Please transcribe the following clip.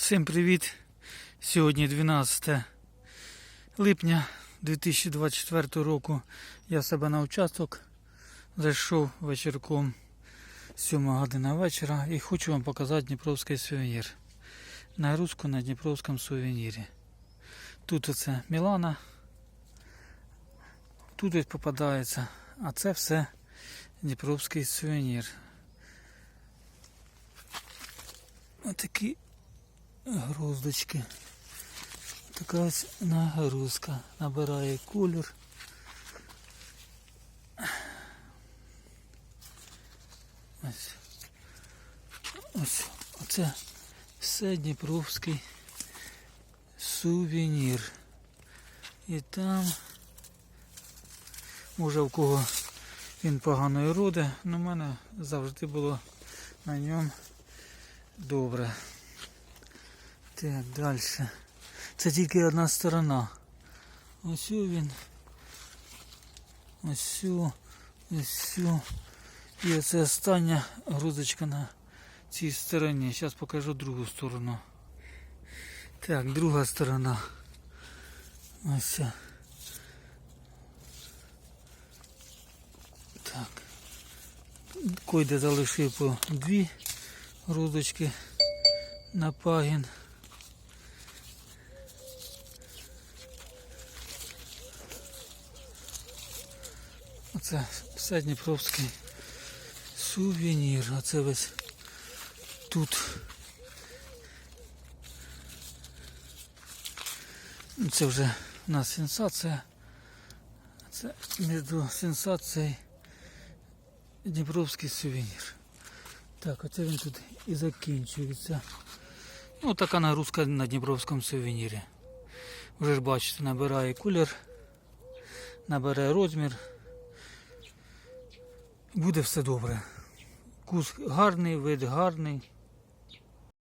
Всім привіт! Сьогодні 12 липня 2024 року. Я себе на участок зайшов вечірком 7 година вечора і хочу вам показати Дніпровський сувенір. Нагрузку на Дніпровському сувенірі. Тут оце Мілана. Тут ось попадається, а це все Дніпровський сувенір. Отакі груздочки. Така ось нагрузка. Набирає колір. Ось. Ось. Оце все Дніпровський сувенір. І там, може в кого він поганої роди, але в мене завжди було на ньому добре. Так, далі. Це тільки одна сторона. Ось він. Ось ось. І оце остання грузочка на цій стороні. Зараз покажу другу сторону. Так, друга сторона. Ось. Так. Койде залишив по дві грудочки на пагін. Оце все Дніпровський сувенір. Оце весь тут. Ну, Це вже у нас сенсація. Це між сенсацією Дніпровський сувенір. Так, оце він тут і закінчується. Ну, така нагрузка на Дніпровському сувенірі. Вже ж бачите, набирає колір, набирає розмір. Буде все добре. Кус гарний, вид гарний.